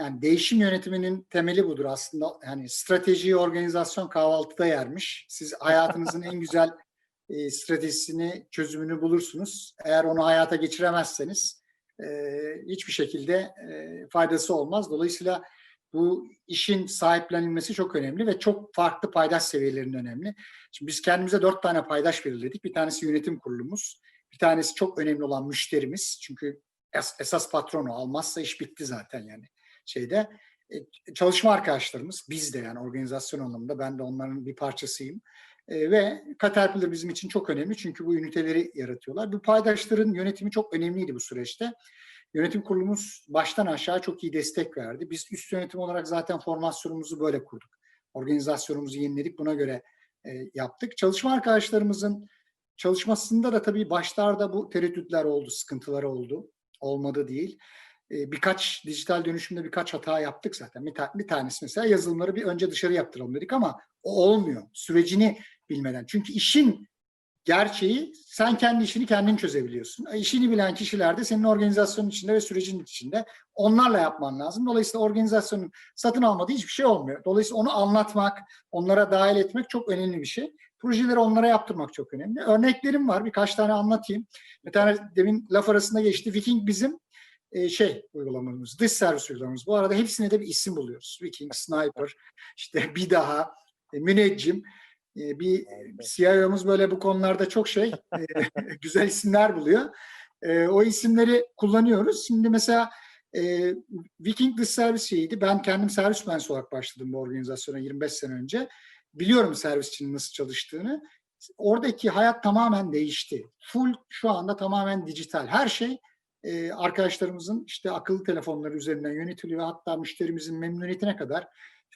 Yani değişim yönetiminin temeli budur aslında. Yani strateji, organizasyon kahvaltıda yermiş. Siz hayatınızın en güzel e, stratejisini, çözümünü bulursunuz. Eğer onu hayata geçiremezseniz e, hiçbir şekilde e, faydası olmaz. Dolayısıyla bu işin sahiplenilmesi çok önemli ve çok farklı paydaş seviyelerinin önemli. Şimdi biz kendimize dört tane paydaş belirledik. Bir tanesi yönetim kurulumuz. Bir tanesi çok önemli olan müşterimiz. Çünkü es- esas patronu almazsa iş bitti zaten yani şeyde. E, çalışma arkadaşlarımız, biz de yani organizasyon anlamında ben de onların bir parçasıyım. E, ve Caterpillar bizim için çok önemli çünkü bu üniteleri yaratıyorlar. Bu paydaşların yönetimi çok önemliydi bu süreçte. Yönetim kurulumuz baştan aşağı çok iyi destek verdi. Biz üst yönetim olarak zaten formasyonumuzu böyle kurduk. Organizasyonumuzu yeniledik, buna göre e, yaptık. Çalışma arkadaşlarımızın çalışmasında da tabii başlarda bu tereddütler oldu, sıkıntılar oldu. Olmadı değil. E, birkaç dijital dönüşümde birkaç hata yaptık zaten. Bir, ta- bir tanesi mesela yazılımları bir önce dışarı yaptıralım dedik ama o olmuyor. Sürecini bilmeden. Çünkü işin gerçeği sen kendi işini kendin çözebiliyorsun. E, İşini bilen kişiler de senin organizasyonun içinde ve sürecin içinde. Onlarla yapman lazım. Dolayısıyla organizasyonun satın almadığı hiçbir şey olmuyor. Dolayısıyla onu anlatmak, onlara dahil etmek çok önemli bir şey. Projeleri onlara yaptırmak çok önemli. Örneklerim var. Birkaç tane anlatayım. Bir tane demin laf arasında geçti. Viking bizim e, şey uygulamamız, dış servis uygulamamız. Bu arada hepsine de bir isim buluyoruz. Viking, Sniper, işte bir daha, e, müneccim. E, bir CIO'muz böyle bu konularda çok şey, e, güzel isimler buluyor. E, o isimleri kullanıyoruz. Şimdi mesela e, Viking dış servis şeyiydi. Ben kendim servis mühendisi olarak başladım bu organizasyona 25 sene önce. Biliyorum servisçinin nasıl çalıştığını. Oradaki hayat tamamen değişti. Full şu anda tamamen dijital. Her şey e, arkadaşlarımızın işte akıllı telefonları üzerinden yönetiliyor. Hatta müşterimizin memnuniyetine kadar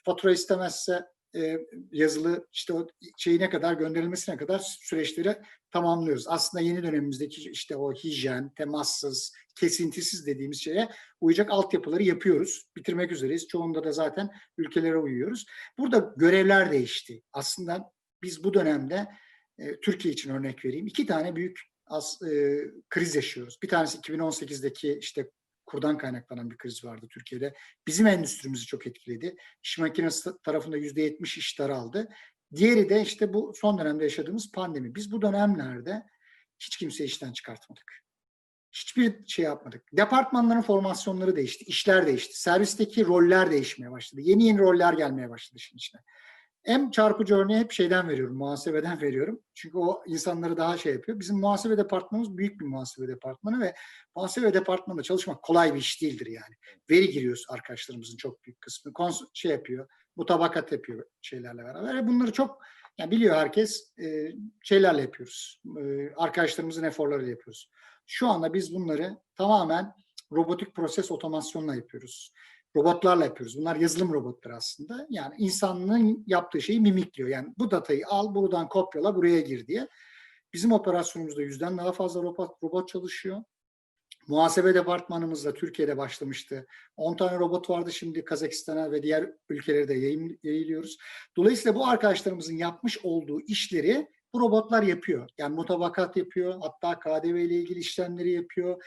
fatura istemezse e, yazılı işte o şeyine kadar gönderilmesine kadar süreçleri tamamlıyoruz. Aslında yeni dönemimizdeki işte o hijyen, temassız, kesintisiz dediğimiz şeye uyacak altyapıları yapıyoruz. Bitirmek üzereyiz. Çoğunda da zaten ülkelere uyuyoruz. Burada görevler değişti. Aslında biz bu dönemde e, Türkiye için örnek vereyim. iki tane büyük as, e, kriz yaşıyoruz. Bir tanesi 2018'deki işte kurdan kaynaklanan bir kriz vardı Türkiye'de. Bizim endüstrimizi çok etkiledi. İş makinesi tarafında yüzde yetmiş iş daraldı. Diğeri de işte bu son dönemde yaşadığımız pandemi. Biz bu dönemlerde hiç kimseyi işten çıkartmadık. Hiçbir şey yapmadık. Departmanların formasyonları değişti, işler değişti. Servisteki roller değişmeye başladı. Yeni yeni roller gelmeye başladı işin içine. En çarpıcı örneği hep şeyden veriyorum, muhasebeden veriyorum. Çünkü o insanları daha şey yapıyor. Bizim muhasebe departmanımız büyük bir muhasebe departmanı ve muhasebe departmanında çalışmak kolay bir iş değildir yani. Veri giriyoruz arkadaşlarımızın çok büyük kısmı. Kons şey yapıyor, mutabakat yapıyor şeylerle beraber. Ve bunları çok yani biliyor herkes e, şeylerle yapıyoruz. E, arkadaşlarımızın eforlarıyla yapıyoruz. Şu anda biz bunları tamamen robotik proses otomasyonla yapıyoruz robotlarla yapıyoruz. Bunlar yazılım robotları aslında. Yani insanın yaptığı şeyi mimikliyor. Yani bu datayı al, buradan kopyala, buraya gir diye. Bizim operasyonumuzda yüzden daha fazla robot, robot çalışıyor. Muhasebe departmanımızda Türkiye'de başlamıştı. 10 tane robot vardı şimdi Kazakistan'a ve diğer ülkelere de yayın, yayılıyoruz. Dolayısıyla bu arkadaşlarımızın yapmış olduğu işleri bu robotlar yapıyor. Yani mutabakat yapıyor, hatta KDV ile ilgili işlemleri yapıyor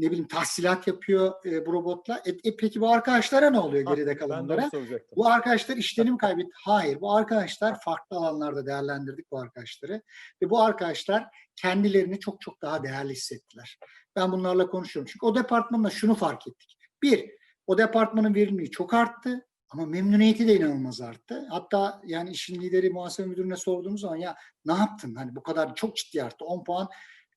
ne bileyim tahsilat yapıyor e, bu robotla. E, e, peki bu arkadaşlara ne oluyor Ah, geride kalanlara? Bu arkadaşlar işlerini mi kaybetti? Hayır. Bu arkadaşlar farklı alanlarda değerlendirdik bu arkadaşları. Ve bu arkadaşlar kendilerini çok çok daha değerli hissettiler. Ben bunlarla konuşuyorum. Çünkü o departmanda şunu fark ettik. Bir, o departmanın verimliliği çok arttı. Ama memnuniyeti de inanılmaz arttı. Hatta yani işin lideri muhasebe müdürüne sorduğumuz zaman ya ne yaptın? Hani bu kadar çok ciddi arttı. 10 puan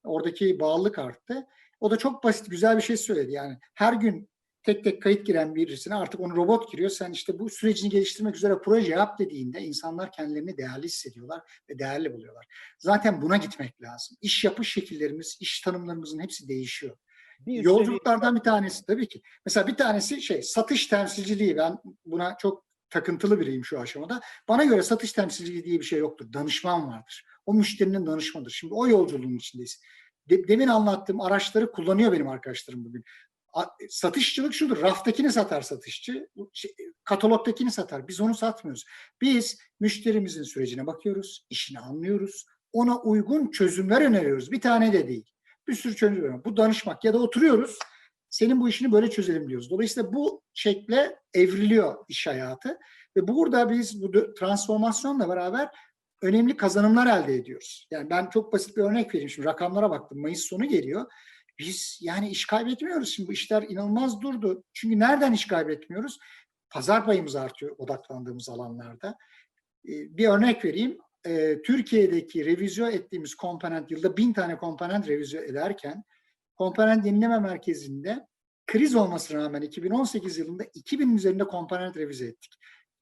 oradaki bağlılık arttı. O da çok basit, güzel bir şey söyledi. Yani her gün tek tek kayıt giren birisine artık onu robot giriyor. Sen işte bu sürecini geliştirmek üzere proje yap dediğinde insanlar kendilerini değerli hissediyorlar ve değerli buluyorlar. Zaten buna gitmek lazım. İş yapış şekillerimiz, iş tanımlarımızın hepsi değişiyor. Bir Yolculuklardan bir tanesi tabii ki. Mesela bir tanesi şey satış temsilciliği. Ben buna çok takıntılı biriyim şu aşamada. Bana göre satış temsilciliği diye bir şey yoktur. Danışman vardır. O müşterinin danışmanıdır. Şimdi o yolculuğun içindeyiz. De- demin anlattığım araçları kullanıyor benim arkadaşlarım bugün. A- Satışçılık şudur. Raftakini satar satışçı, şey, katalogdakini satar. Biz onu satmıyoruz. Biz müşterimizin sürecine bakıyoruz, işini anlıyoruz. Ona uygun çözümler öneriyoruz. Bir tane de değil. Bir sürü çözüm öneriyoruz. Bu danışmak ya da oturuyoruz. senin bu işini böyle çözelim diyoruz. Dolayısıyla bu şekle evriliyor iş hayatı ve burada biz bu transformasyonla beraber önemli kazanımlar elde ediyoruz. Yani ben çok basit bir örnek vereyim. Şimdi rakamlara baktım. Mayıs sonu geliyor. Biz yani iş kaybetmiyoruz. Şimdi bu işler inanılmaz durdu. Çünkü nereden iş kaybetmiyoruz? Pazar payımız artıyor odaklandığımız alanlarda. Ee, Bir örnek vereyim. Ee, Türkiye'deki revizyon ettiğimiz komponent yılda bin tane komponent revizyon ederken komponent yenileme merkezinde kriz olmasına rağmen 2018 yılında 2000 üzerinde komponent revize ettik.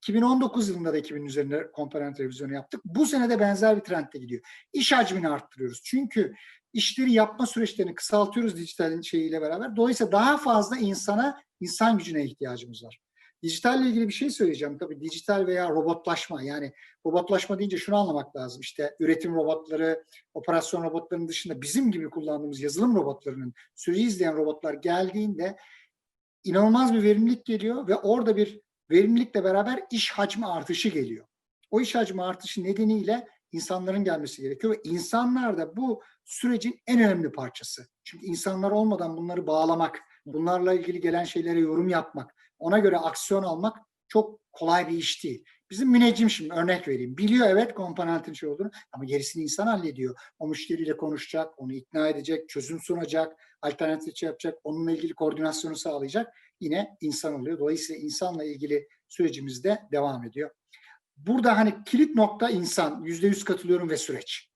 2019 yılında da 2000 üzerinde komponent revizyonu yaptık. Bu sene de benzer bir trendde gidiyor. İş hacmini arttırıyoruz. Çünkü işleri yapma süreçlerini kısaltıyoruz dijital şeyiyle beraber. Dolayısıyla daha fazla insana, insan gücüne ihtiyacımız var. Dijitalle ilgili bir şey söyleyeceğim. Tabii dijital veya robotlaşma yani robotlaşma deyince şunu anlamak lazım. İşte üretim robotları, operasyon robotlarının dışında bizim gibi kullandığımız yazılım robotlarının süreci izleyen robotlar geldiğinde inanılmaz bir verimlilik geliyor ve orada bir verimlilikle beraber iş hacmi artışı geliyor. O iş hacmi artışı nedeniyle insanların gelmesi gerekiyor ve insanlar da bu sürecin en önemli parçası. Çünkü insanlar olmadan bunları bağlamak, bunlarla ilgili gelen şeylere yorum yapmak, ona göre aksiyon almak çok kolay bir iş değil. Bizim müneccim şimdi örnek vereyim. Biliyor evet komponentin şey olduğunu ama gerisini insan hallediyor. O müşteriyle konuşacak, onu ikna edecek, çözüm sunacak, alternatif şey yapacak, onunla ilgili koordinasyonu sağlayacak. Yine insan oluyor. Dolayısıyla insanla ilgili sürecimiz de devam ediyor. Burada hani kilit nokta insan. Yüzde yüz katılıyorum ve süreç.